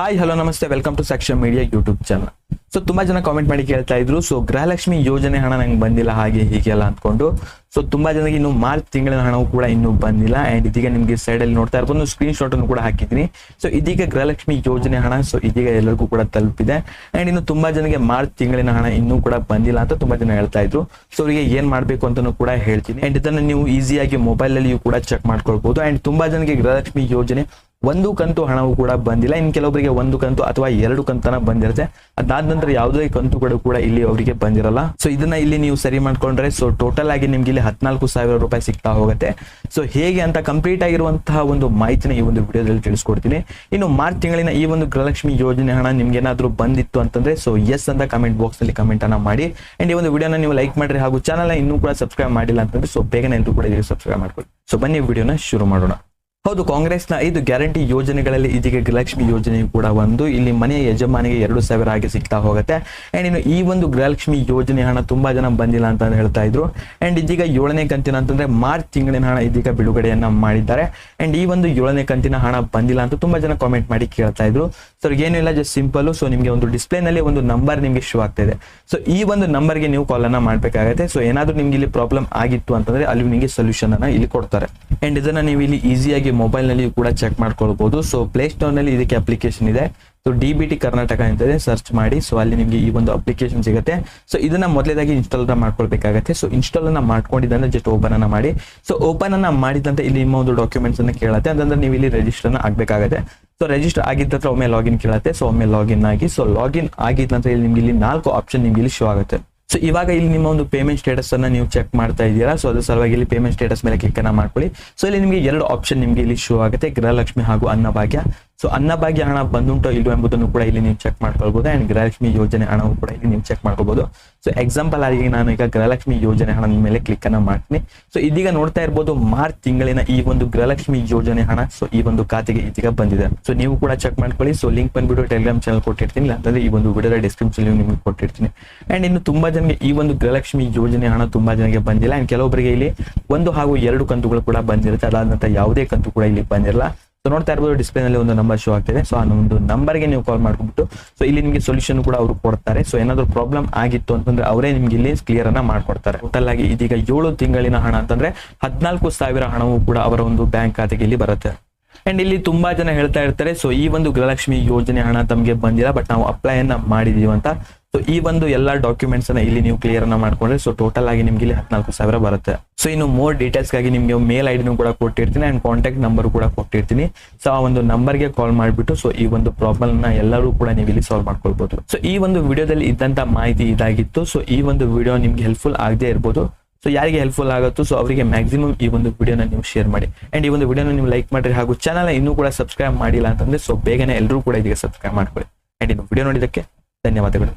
Hi hello ನಮಸ್ತೆ. Welcome to section media YouTube channel so ತುಂಬಾ ಜನ ಕಾಮೆಂಟ್ ಮಾಡಿ ಕೇಳ್ತಾ ಇದ್ರು. ಸೊ ಗೃಹಲಕ್ಷ್ಮಿ ಯೋಜನೆ ಹಣ ನಂಗೆ ಬಂದಿಲ್ಲ, ಹಾಗೆ ಹೀಗೆಲ್ಲ ಅಂದ್ಕೊಂಡು. ಸೊ ತುಂಬಾ ಜನಕ್ಕೆ ಇನ್ನು ಮಾರ್ಚ್ ತಿಂಗಳಿನ ಹಣವು ಕೂಡ ಇನ್ನೂ ಬಂದಿಲ್ಲ. ಅಂಡ್ ಇದೀಗ ನಿಮಗೆ ಸೈಡ್ ಅಲ್ಲಿ ನೋಡ್ತಾ ಇರ್ಬೋದು. ಸ್ಕ್ರೀನ್ ಶಾಟ್ ಅನ್ನು ಕೂಡ ಹಾಕಿದ್ದೀನಿ. ಸೊ ಇದೀಗ ಗೃಹಲಕ್ಷ್ಮಿ ಯೋಜನೆ ಹಣ ಸೊ ಇದೀಗ ಎಲ್ಲರಿಗೂ ಕೂಡ ತಲುಪಿದೆ. ಅಂಡ್ ಇನ್ನು ತುಂಬಾ ಜನಕ್ಕೆ ಮಾರ್ಚ್ ತಿಂಗಳಿನ ಹಣ ಇನ್ನೂ ಕೂಡ ಬಂದಿಲ್ಲ ಅಂತ ತುಂಬಾ ಜನ ಹೇಳ್ತಾ ಇದ್ರು. ಸೊ ಅವರಿಗೆ ಏನ್ ಮಾಡ್ಬೇಕು ಅಂತಾನು ಕೂಡ ಹೇಳ್ತೀನಿ. ಅಂಡ್ ಇದನ್ನ ನೀವು ಈಸಿಯಾಗಿ ಮೊಬೈಲ್ ಅಲ್ಲಿಯೂ ಕೂಡ ಚೆಕ್ ಮಾಡ್ಕೊಳ್ಬಹುದು ಅಂಡ್ ತುಂಬಾ ಜನಕ್ಕೆ ಗೃಹಲಕ್ಷ್ಮಿ ಯೋಜನೆ ಒಂದು ಕಂತು ಹಣವು ಕೂಡ ಬಂದಿಲ್ಲ. ಇನ್ ಕೆಲವೊಬ್ಬರಿಗೆ ಒಂದು ಕಂತು ಅಥವಾ ಎರಡು ಕಂತನ ಬಂದಿರುತ್ತೆ. ಅದಾದ ನಂತರ ಯಾವುದೇ ಕಂತುಗಳು ಕೂಡ ಇಲ್ಲಿ ಅವರಿಗೆ ಬಂದಿರಲ್ಲ. ಸೊ ಇದನ್ನ ಇಲ್ಲಿ ನೀವು ಸರಿ ಮಾಡ್ಕೊಂಡ್ರೆ ಸೊ ಟೋಟಲ್ ಆಗಿ ನಿಮ್ಗೆ ಇಲ್ಲಿ ಹದಿನಾಲ್ಕು ಸಾವಿರ ರೂಪಾಯಿ ಸಿಗ್ತಾ ಹೋಗುತ್ತೆ. ಸೊ ಹೇಗೆ ಅಂತ ಕಂಪ್ಲೀಟ್ ಆಗಿರುವಂತಹ ಒಂದು ಮಾಹಿತಿನ ಈ ಒಂದು ವಿಡಿಯೋದಲ್ಲಿ ತಿಳಿಸ್ಕೊಡ್ತೀನಿ. ಇನ್ನು ಮಾರ್ಚ್ ತಿಂಗಳಿನ ಈ ಒಂದು ಗೃಹಲಕ್ಷ್ಮಿ ಯೋಜನೆ ಹಣ ನಿಮ್ಗೆ ಏನಾದ್ರು ಬಂದಿತ್ತು ಅಂತಂದ್ರೆ ಸೊ ಎಸ್ ಅಂತ ಕಮೆಂಟ್ ಬಾಕ್ಸ್ ಅಲ್ಲಿ ಕಮೆಂಟ್ ಅನ್ನ ಮಾಡಿ. ಅಂಡ್ ಈ ಒಂದು ವಿಡಿಯೋನ ನೀವು ಲೈಕ್ ಮಾಡ್ರಿ ಹಾಗೂ ಚಾನಲ್ ಇನ್ನೂ ಕೂಡ ಸಬ್ಸ್ಕ್ರೈಬ್ ಮಾಡಿಲ್ಲ ಅಂತಂದ್ರೆ ಸೊ ಬೇಗನೆ ಎಲ್ಲರೂ ಕೂಡ ಸಬ್ಸ್ಕ್ರೈಬ್ ಮಾಡ್ಕೊಳ್ಳಿ. ಸೊ ಬನ್ನಿ ವಿಡಿಯೋನ ಶುರು ಮಾಡೋಣ. ಹೌದು, ಕಾಂಗ್ರೆಸ್ನ ಐದು ಗ್ಯಾರಂಟಿ ಯೋಜನೆಗಳಲ್ಲಿ ಇದೀಗ ಗೃಹಲಕ್ಷ್ಮಿ ಯೋಜನೆ ಕೂಡ ಒಂದು. ಇಲ್ಲಿ ಮನೆಯ ಯಜಮಾನಿಗೆ ಎರಡು ಸಾವಿರ ಆಗಿ ಸಿಗ್ತಾ ಹೋಗುತ್ತೆ. ಅಂಡ್ ಇನ್ನು ಈ ಒಂದು ಗೃಹಲಕ್ಷ್ಮಿ ಯೋಜನೆ ಹಣ ತುಂಬಾ ಜನ ಬಂದಿಲ್ಲ ಅಂತ ಹೇಳ್ತಾ ಇದ್ರು. ಅಂಡ್ ಇದೀಗ ಏಳನೇ ಕಂತಿನ ಅಂತಂದ್ರೆ ಮಾರ್ಚ್ ತಿಂಗಳಿನ ಹಣ ಇದೀಗ ಬಿಡುಗಡೆಯನ್ನ ಮಾಡಿದ್ದಾರೆ. ಅಂಡ್ ಈ ಒಂದು ಏಳನೇ ಕಂತಿನ ಹಣ ಬಂದಿಲ್ಲ ಅಂತ ತುಂಬಾ ಜನ ಕಾಮೆಂಟ್ ಮಾಡಿ ಕೇಳ್ತಾ ಇದ್ರು. ಸೊ ಏನು ಇಲ್ಲ ಜಸ್ಟ್ ಸಿಂಪಲ್ ಸೊ ನಿಮಗೆ ಒಂದು ಡಿಸ್ಪ್ಲೇನಲ್ಲಿ ಒಂದು ನಂಬರ್ ನಿಮಗೆ ಶೋ ಆಗ್ತಾ ಸೊ ಈ ಒಂದು ನಂಬರ್ಗೆ ನೀವು ಕಾಲ್ ಅನ್ನ ಮಾಡ್ಬೇಕಾಗತ್ತೆ. ಸೊ ಏನಾದ್ರೂ ನಿಮ್ಗೆ ಇಲ್ಲಿ ಪ್ರಾಬ್ಲಮ್ ಆಗಿತ್ತು ಅಂತಂದ್ರೆ ಅಲ್ಲಿ ನಿಮಗೆ ಸೊಲ್ಯೂಷನ್ ಅನ್ನ ಇಲ್ಲಿ ಕೊಡ್ತಾರೆ. ಅಂಡ್ ಇದನ್ನ ನೀವು ಇಲ್ಲಿ ಈಸಿಯಾಗಿ ಮೊಬೈಲ್ನಲ್ಲಿ ಕೂಡ ಚೆಕ್ ಮಾಡ್ಕೊಳ್ಬಹುದು ಸೊ ಪ್ಲೇ ಸ್ಟೋರ್ನಲ್ಲಿ ಇದಕ್ಕೆ ಅಪ್ಲಿಕೇಶನ್ ಇದೆ. So D B T Karnataka ಅಂತ ಸರ್ಚ್ ಮಾಡಿ. ಸೊ ಅಲ್ಲಿ ನಿಮಗೆ ಈ ಒಂದು ಅಪ್ಲಿಕೇಶನ್ ಸಿಗುತ್ತೆ. ಸೊ ಇದನ್ನ ಮೊದಲೇದಾಗಿ ಇನ್ಸ್ಟಾಲ್ ಮಾಡ್ಕೊಳ್ಬೇಕಾಗತ್ತೆ. ಸೊ ಇನ್ಸ್ಟಾಲ್ ಅನ್ನ ಮಾಡ್ಕೊಂಡಿದ್ದಂದ್ರೆ ಜಸ್ಟ್ ಓಪನ್ ಅನ್ನ ಮಾಡಿ. ಸೊ ಓಪನ್ ಅನ್ನ ಮಾಡಿದಂತೆ ಇಲ್ಲಿ ನಿಮ್ಮ ಒಂದು ಡಾಕ್ಯುಮೆಂಟ್ಸ್ ಅನ್ನ ಕೇಳುತ್ತೆ. ಅಂತಂದ್ರೆ ನೀವು ಇಲ್ಲಿ ರಿಜಿಸ್ಟರ್ ಆಗ್ಬೇಕಾಗತ್ತೆ. ಸೊ ರಿಜಿಸ್ಟರ್ ಆಗಿದ್ದ ಹತ್ರ ಒಮ್ಮೆ ಲಾಗಿನ್ ಕೇಳುತ್ತೆ. ಸೊ ಒಮ್ಮೆ ಲಾಗಿನ್ ಆಗಿ. ಸೊ ಲಾಗಿನ್ ಆಗಿದ ನಂತರ ಇಲ್ಲಿ ನಿಮ್ಗೆ ಇಲ್ಲಿ ನಾಲ್ಕು ಆಪ್ಷನ್ ನಿಮ್ಗೆ ಇಲ್ಲಿ ಶೋ ಆಗುತ್ತೆ. ಸೊ ಇವಾಗ ಇಲ್ಲಿ ನಿಮ್ಮ ಒಂದು ಪೇಮೆಂಟ್ ಸ್ಟೇಟಸ್ ಅನ್ನ ನೀವು ಚೆಕ್ ಮಾಡ್ತಾ ಇದ್ದೀರಾ. ಸೊ ಅದ್ರ ಸಲುವಾಗಿ ಇಲ್ಲಿ ಪೇಮೆಂಟ್ ಸ್ಟೇಟಸ್ ಮೇಲೆ ಕ್ಲಿಕ್ ಅನ್ನ ಮಾಡ್ಕೊಳ್ಳಿ. ಸೊ ಇಲ್ಲಿ ನಿಮಗೆ ಎರಡು ಆಪ್ಷನ್ ನಿಮಗೆ ಇಲ್ಲಿ ಶೋ ಆಗುತ್ತೆ. ಗೃಹಲಕ್ಷ್ಮಿ ಹಾಗೂ ಅನ್ನಭಾಗ್ಯ. ಸೊ ಅನ್ನಭಾಗ್ಯ ಹಣ ಬಂದುಂಟೋ ಇಲ್ವೋ ಎಂಬುದನ್ನು ಕೂಡ ಇಲ್ಲಿ ನೀವು ಚೆಕ್ ಮಾಡ್ಕೊಳ್ಬಹುದು ಅಂಡ್ ಗೃಹಲಕ್ಷ್ಮಿ ಯೋಜನೆ ಹಣವು ಕೂಡ ಇಲ್ಲಿ ನೀವು ಚೆಕ್ ಮಾಡ್ಕೋಬಹುದು ಸೊ ಎಕ್ಸಾಂಪಲ್ ಆಗಿ ನಾನು ಈಗ ಗೃಹಲಕ್ಷ್ಮಿ ಯೋಜನೆ ಹಣದ ಮೇಲೆ ಕ್ಲಿಕ್ ಅನ್ನ ಮಾಡ್ತೀನಿ. ಸೊ ಇದೀಗ ನೋಡ್ತಾ ಇರ್ಬೋದು ಮಾರ್ಚ್ ತಿಂಗಳಿನ ಈ ಒಂದು ಗೃಹಲಕ್ಷ್ಮಿ ಯೋಜನೆ ಹಣ ಸೊ ಈ ಒಂದು ಖಾತೆಗೆ ಇದೀಗ ಬಂದಿದೆ. ಸೊ ನೀವು ಕೂಡ ಚೆಕ್ ಮಾಡ್ಕೊಳ್ಳಿ. ಸೊ ಲಿಂಕ್ ಬಂದ್ಬಿಟ್ಟು ಟೆಲಿಗ್ರಾಮ್ ಚಾನಲ್ ಕೊಟ್ಟಿರ್ತೀನಿ. ಅಂತಂದ್ರೆ ಈ ಒಂದು ವಿಡಿಯೋದ ಡಿಸ್ಕ್ರಿಪ್ಷನ್ ನಿಮಗೆ ಕೊಟ್ಟಿರ್ತೀನಿ. ಅಂಡ್ ಇನ್ನು ತುಂಬಾ ಜನಕ್ಕೆ ಈ ಒಂದು ಗೃಹಲಕ್ಷ್ಮಿ ಯೋಜನೆ ಹಣ ತುಂಬಾ ಜನಕ್ಕೆ ಬಂದಿಲ್ಲ. ಅಂಡ್ ಕೆಲವೊಬ್ಬರಿಗೆ ಇಲ್ಲಿ ಒಂದು ಹಾಗೂ ಎರಡು ಕಂತುಗಳು ಕೂಡ ಬಂದಿರುತ್ತೆ. ಅದಾದಂತ ಯಾವುದೇ ಕಂತು ಕೂಡ ಇಲ್ಲಿ ಬಂದಿರಲ್ಲ. ಸೊ ನೋಡ್ತಾ ಇರ್ಬೋದು ಡಿಸ್ಪ್ಲೇ ನಲ್ಲಿ ಒಂದು ನಂಬರ್ ಶೋ ಆಗ್ತಿದೆ. ಸೊ ಆ ಒಂದು ನಂಬರ್ಗೆ ನೀವು ಕಾಲ್ ಮಾಡ್ಬಿಟ್ಟು ಸೊ ಇಲ್ಲಿ ನಿಮಗೆ ಸೊಲ್ಯೂಷನ್ ಕೂಡ ಅವರು ಕೊಡ್ತಾರೆ. ಸೊ ಏನಾದ್ರು ಪ್ರಾಬ್ಲಮ್ ಆಗಿತ್ತು ಅಂತಂದ್ರೆ ಅವರೇ ನಿಮ್ಗೆ ಇಲ್ಲಿ ಕ್ಲಿಯರ್ ಅನ್ನ ಮಾಡ್ಕೊಡ್ತಾರೆ. ಟೋಟಲ್ ಆಗಿ ಇದೀಗ ಏಳು ತಿಂಗಳಿನ ಹಣ ಅಂತಂದ್ರೆ ಹದಿನಾಲ್ಕು ಸಾವಿರ ಹಣವು ಕೂಡ ಅವರ ಒಂದು ಬ್ಯಾಂಕ್ ಖಾತೆಗೆ ಇಲ್ಲಿ ಬರುತ್ತೆ. ಅಂಡ್ ಇಲ್ಲಿ ತುಂಬಾ ಜನ ಹೇಳ್ತಾ ಇರ್ತಾರೆ ಸೊ ಈ ಒಂದು ಗೃಹಲಕ್ಷ್ಮಿ ಯೋಜನೆ ಹಣ ತಮಗೆ ಬಂದಿಲ್ಲ ಬಟ್ ನಾವು ಅಪ್ಲೈ ಅನ್ನ ಮಾಡಿದೀವಿ ಅಂತ ಸೊ ಈ ಒಂದು ಎಲ್ಲಾ ಡಾಕ್ಯುಮೆಂಟ್ಸ್ ಅನ್ನ ಇಲ್ಲಿ ನೀವು ಕ್ಲಿಯರ್ ಅನ್ನ ಮಾಡ್ಕೊಂಡ್ರೆ ಸೊ ಟೋಟಲ್ ಆಗಿ ನಿಮ್ಗೆ ಇಲ್ಲಿ ಹದಿನಾಲ್ಕು ಸಾವಿರ ಬರುತ್ತೆ. ಸೊ ಇನ್ನು ಮೋರ್ ಡೀಟೇಲ್ಸ್ಗಾಗಿ ನಿಮ್ಗೆ ಮೇಲ್ ಐಡಿನೂ ಕೂಡ ಕೊಟ್ಟಿರ್ತೀನಿ ಅಂಡ್ ಕಾಂಟ್ಯಾಕ್ಟ್ ನಂಬರ್ ಕೂಡ ಕೊಟ್ಟಿರ್ತೀನಿ. ಸೊ ಆ ಒಂದು ನಂಬರ್ಗೆ ಕಾಲ್ ಮಾಡಿಬಿಟ್ಟು ಸೊ ಈ ಒಂದು ಪ್ರಾಬ್ಲಮ್ನ ಎಲ್ಲರೂ ಕೂಡ ನೀವು ಇಲ್ಲಿ ಸಾಲ್ವ್ ಮಾಡ್ಕೊಳ್ಬಹುದು ಸೊ ಈ ಒಂದು ವಿಡಿಯೋದಲ್ಲಿ ಇದ್ದಂತ ಮಾಹಿತಿ ಇದಾಗಿತ್ತು. ಸೊ ಈ ಒಂದು ವಿಡಿಯೋ ನಿಮ್ಗೆ ಹೆಲ್ಪ್ಫುಲ್ ಆಗದೆ ಇರ್ಬೋದು. ಸೊ ಯಾರಿಗೆ ಹೆಲ್ಪ್ಫುಲ್ ಆಗುತ್ತೋ ಸೊ ಅವರಿಗೆ ಮ್ಯಾಕ್ಸಿಮಮ್ ಈ ಒಂದು ವಿಡಿಯೋನ ನೀವು ಶೇರ್ ಮಾಡಿ. ಅಂಡ್ ಈ ಒಂದು ವಿಡಿಯೋನ ನೀವು ಲೈಕ್ ಮಾಡ್ರಿ ಹಾಗೂ ಚಾನಲ್ ಇನ್ನೂ ಕೂಡ ಸಬ್ಸ್ಕ್ರೈಬ್ ಮಾಡಿಲ್ಲ ಅಂತಂದ್ರೆ ಸೊ ಬೇಗನೆ ಎಲ್ಲರೂ ಕೂಡ ಇದಕ್ಕೆ ಸಬ್ಸ್ಕ್ರೈಬ್ ಮಾಡ್ಕೊಳ್ಳಿ. ಅಂಡ್ ಇನ್ನು ವಿಡಿಯೋ ನೋಡಿದಕ್ಕೆ ಧನ್ಯವಾದಗಳು.